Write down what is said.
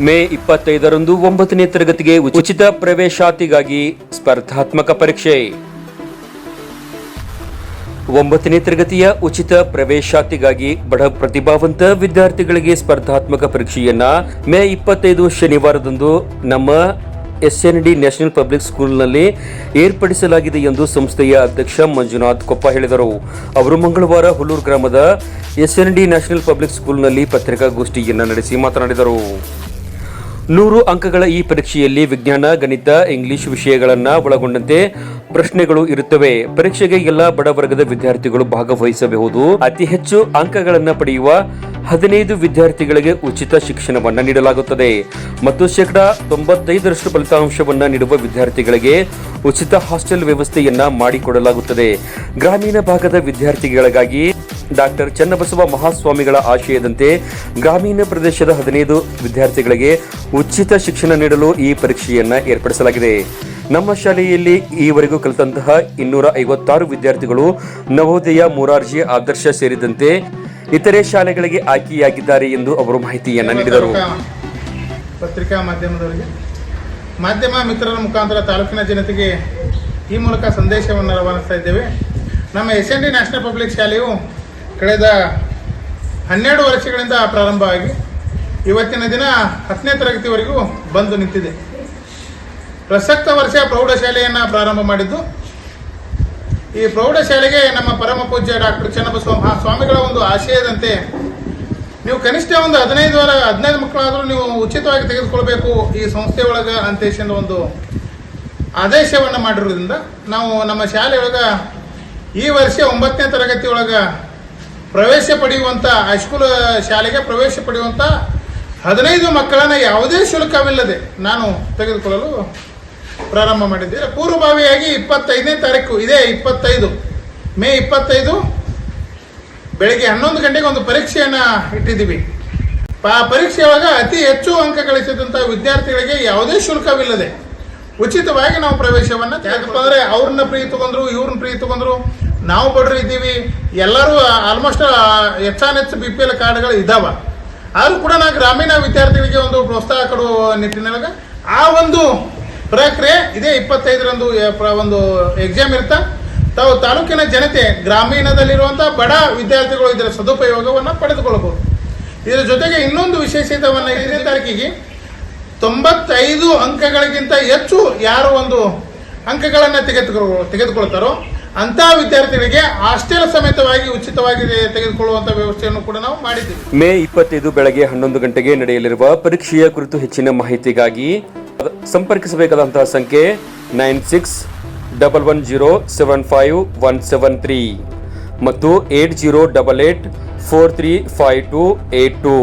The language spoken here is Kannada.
ಮೇ ಇಪ್ಪತ್ತೈದರಂದು ಒಂಬತ್ತನೇ ತರಗತಿಗೆ ಉಚಿತ ಪ್ರವೇಶಾತಿಗಾಗಿ ಸ್ಪರ್ಧಾತ್ಮಕ ಪರೀಕ್ಷೆ. ಒಂಬತ್ತನೇ ತರಗತಿಯ ಉಚಿತ ಪ್ರವೇಶಾತಿಗಾಗಿ ಬಡ ಪ್ರತಿಭಾವಂತ ವಿದ್ಯಾರ್ಥಿಗಳಿಗೆ ಸ್ಪರ್ಧಾತ್ಮಕ ಪರೀಕ್ಷೆಯನ್ನ ಮೇ ಇಪ್ಪತ್ತೈದು ಶನಿವಾರದಂದು ನಮ್ಮ ಎಸ್ಎನ್ಡಿ ನ್ಯಾಷನಲ್ ಪಬ್ಲಿಕ್ ಸ್ಕೂಲ್ನಲ್ಲಿ ಏರ್ಪಡಿಸಲಾಗಿದೆ ಎಂದು ಸಂಸ್ಥೆಯ ಅಧ್ಯಕ್ಷ ಮಂಜುನಾಥ್ ಕೊಪ್ಪ ಹೇಳಿದರು. ಅವರು ಮಂಗಳವಾರ ಹುಲ್ಲೂರು ಗ್ರಾಮದ ಎಸ್ಎನ್ಡಿ ನ್ಯಾಷನಲ್ ಪಬ್ಲಿಕ್ ಸ್ಕೂಲ್ನಲ್ಲಿ ಪತ್ರಿಕಾಗೋಷ್ಠಿಯನ್ನು ನಡೆಸಿ ಮಾತನಾಡಿದರು. ನೂರು ಅಂಕಗಳ ಈ ಪರೀಕ್ಷೆಯಲ್ಲಿ ವಿಜ್ಞಾನ, ಗಣಿತ, ಇಂಗ್ಲಿಷ್ ವಿಷಯಗಳನ್ನು ಒಳಗೊಂಡಂತೆ ಪ್ರಶ್ನೆಗಳು ಇರುತ್ತವೆ. ಪರೀಕ್ಷೆಗೆ ಎಲ್ಲ ಬಡವರ್ಗದ ವಿದ್ಯಾರ್ಥಿಗಳು ಭಾಗವಹಿಸಬಹುದು. ಅತಿ ಹೆಚ್ಚು ಅಂಕಗಳನ್ನು ಪಡೆಯುವ ಹದಿನೈದು ವಿದ್ಯಾರ್ಥಿಗಳಿಗೆ ಉಚಿತ ಶಿಕ್ಷಣವನ್ನು ನೀಡಲಾಗುತ್ತದೆ. ಮತ್ತು ಶೇಕಡಾ ತೊಂಬತ್ತೈದರಷ್ಟು ಫಲಿತಾಂಶವನ್ನು ನೀಡುವ ವಿದ್ಯಾರ್ಥಿಗಳಿಗೆ ಉಚಿತ ಹಾಸ್ಟೆಲ್ ವ್ಯವಸ್ಥೆಯನ್ನ ಮಾಡಿಕೊಡಲಾಗುತ್ತದೆ. ಗ್ರಾಮೀಣ ಭಾಗದ ವಿದ್ಯಾರ್ಥಿಗಳಿಗಾಗಿ ಡಾಕ್ಟರ್ ಚನ್ನಬಸವ ಮಹಾಸ್ವಾಮಿಗಳ ಆಶಯದಂತೆ ಗ್ರಾಮೀಣ ಪ್ರದೇಶದ ಹದಿನೈದು ವಿದ್ಯಾರ್ಥಿಗಳಿಗೆ ಉಚಿತ ಶಿಕ್ಷಣ ನೀಡಲು ಈ ಪರೀಕ್ಷೆಯನ್ನ ಏರ್ಪಡಿಸಲಾಗಿದೆ. ನಮ್ಮ ಶಾಲೆಯಲ್ಲಿ ಈವರೆಗೂ ಕಲಿತಂತಹ ಇನ್ನೂರ ಐವತ್ತಾರು ವಿದ್ಯಾರ್ಥಿಗಳು ನವೋದಯ ಮೂರಾರ್ಜಿ ಆದರ್ಶ ಸೇರಿದಂತೆ ಇತರೆ ಶಾಲೆಗಳಿಗೆ ಆಯ್ಕೆಯಾಗಿದ್ದಾರೆ ಎಂದು ಅವರು ಮಾಹಿತಿಯನ್ನು ನೀಡಿದರು. ಪತ್ರಿಕಾ ಮಾಧ್ಯಮದವರಿಗೆ, ಮಾಧ್ಯಮ ಮಿತ್ರರ ಮುಖಾಂತರ ತಾಲೂಕಿನ ಜನತೆಗೆ ಈ ಮೂಲಕ ಸಂದೇಶವನ್ನು ರವಾನಿಸ್ತಾ ಇದ್ದೇವೆ. ನಮ್ಮ S N D national public ಶಾಲೆಯು ಕಳೆದ ಹನ್ನೆರಡು ವರ್ಷಗಳಿಂದ ಪ್ರಾರಂಭ ಆಗಿ ಇವತ್ತಿನ ದಿನ ಹತ್ತನೇ ತರಗತಿವರೆಗೂ ಬಂದು ನಿಂತಿದೆ. ಪ್ರಸಕ್ತ ವರ್ಷ ಪ್ರೌಢಶಾಲೆಯನ್ನು ಪ್ರಾರಂಭ ಮಾಡಿದ್ದು. ಈ ಪ್ರೌಢಶಾಲೆಗೆ ನಮ್ಮ ಪರಮ ಪೂಜ್ಯ ಡಾಕ್ಟರ್ ಚನ್ನಬಸವ ಸ್ವಾಮಿಗಳ ಒಂದು ಆಶಯದಂತೆ ನೀವು ಕನಿಷ್ಠ ಒಂದು ಹದಿನೈದು ವಾರ, ಹದಿನೈದು ಮಕ್ಕಳಾದರೂ ನೀವು ಉಚಿತವಾಗಿ ತೆಗೆದುಕೊಳ್ಬೇಕು ಈ ಸಂಸ್ಥೆಯೊಳಗೆ ಒಂದು ಆದೇಶವನ್ನು ಮಾಡಿರೋದ್ರಿಂದ ನಾವು ನಮ್ಮ ಶಾಲೆಯೊಳಗೆ ಈ ವರ್ಷ ಒಂಬತ್ತನೇ ತರಗತಿಯೊಳಗೆ ಪ್ರವೇಶ ಪಡೆಯುವಂಥ ಹೈಸ್ಕೂಲ್ ಶಾಲೆಗೆ ಪ್ರವೇಶ ಪಡೆಯುವಂಥ ಹದಿನೈದು ಮಕ್ಕಳನ್ನು ಯಾವುದೇ ಶುಲ್ಕವಿಲ್ಲದೆ ನಾನು ತೆಗೆದುಕೊಳ್ಳಲು ಪ್ರಾರಂಭ ಮಾಡಿದ್ದೆ ಪೂರ್ವಭಾವಿಯಾಗಿ ಇಪ್ಪತ್ತೈದನೇ ತಾರೀಕು, ಇದೇ ಇಪ್ಪತ್ತೈದು, ಮೇ ಇಪ್ಪತ್ತೈದು, ಬೆಳಿಗ್ಗೆ ಹನ್ನೊಂದು ಗಂಟೆಗೆ ಒಂದು ಪರೀಕ್ಷೆಯನ್ನು ಇಟ್ಟಿದ್ದೀವಿ. ಆ ಪರೀಕ್ಷೆಯೊಳಗೆ ಅತಿ ಹೆಚ್ಚು ಅಂಕ ಗಳಿಸಿದಂಥ ವಿದ್ಯಾರ್ಥಿಗಳಿಗೆ ಯಾವುದೇ ಶುಲ್ಕವಿಲ್ಲದೆ ಉಚಿತವಾಗಿ ನಾವು ಪ್ರವೇಶವನ್ನು ಯಾಕಪ್ಪ ಅಂದರೆ ಅವ್ರನ್ನ ಫ್ರೀ ತಗೊಂಡ್ರು, ಇವ್ರನ್ನ ಫ್ರೀ ತಗೊಂಡ್ರು ನಾವು ಬಡ್ರು ಇದ್ದೀವಿ, ಎಲ್ಲರೂ ಆಲ್ಮೋಸ್ಟ್ ಹೆಚ್ಚಾನೆಚ್ಚು ಬಿ ಪಿ ಎಲ್ ಕಾರ್ಡ್ಗಳು ಇದ್ದಾವೆ ಆದರೂ ಕೂಡ ನಾ ಗ್ರಾಮೀಣ ವಿದ್ಯಾರ್ಥಿಗಳಿಗೆ ಒಂದು ಪ್ರೋತ್ಸಾಹ ಕೊಡುವ ನಿಟ್ಟಿನೊಳಗೆ ಆ ಒಂದು ಪ್ರಕ್ರಿಯೆ, ಇದೇ ಇಪ್ಪತ್ತೈದರಂದು ಒಂದು ಎಕ್ಸಾಮ್ ಇರ್ತಾ, ತಾವು ತಾಲೂಕಿನ ಜನತೆ ಗ್ರಾಮೀಣದಲ್ಲಿರುವಂಥ ಬಡ ವಿದ್ಯಾರ್ಥಿಗಳು ಇದರ ಸದುಪಯೋಗವನ್ನು ಪಡೆದುಕೊಳ್ಳಬಹುದು. ಇದರ ಜೊತೆಗೆ ಇನ್ನೊಂದು ವಿಶೇಷತೆಯನ್ನು ಐದನೇ ತಾರೀಕಿಗೆ ತೊಂಬತ್ತೈದು ಅಂಕಗಳಿಗಿಂತ ಹೆಚ್ಚು ಯಾರು ಒಂದು ಅಂಕಗಳನ್ನು ತೆಗೆದುಕೊ, ತೆಗೆದುಕೊಳ್ತಾರೋ ಅಂಥ ವಿದ್ಯಾರ್ಥಿಗಳಿಗೆ ಹಾಸ್ಟೆಲ್ ಸಮೇತವಾಗಿ ಉಚಿತವಾಗಿ ತೆಗೆದುಕೊಳ್ಳುವಂತ ವ್ಯವಸ್ಥೆಯನ್ನು ಕೂಡ ನಾವು ಮಾಡಿದ್ದೀವಿ. ಮೇ ಇಪ್ಪತ್ತೈದು ಬೆಳಗ್ಗೆ ಹನ್ನೊಂದು ಗಂಟೆಗೆ ನಡೆಯಲಿರುವ ಪರೀಕ್ಷೆಯ ಕುರಿತು ಹೆಚ್ಚಿನ ಮಾಹಿತಿಗಾಗಿ ಸಂಪರ್ಕಿಸಬೇಕಾದಂತಹ ಸಂಖ್ಯೆ nine six double one zero seven five one seven three ಮತ್ತು eight zero double eight four three five two eight two.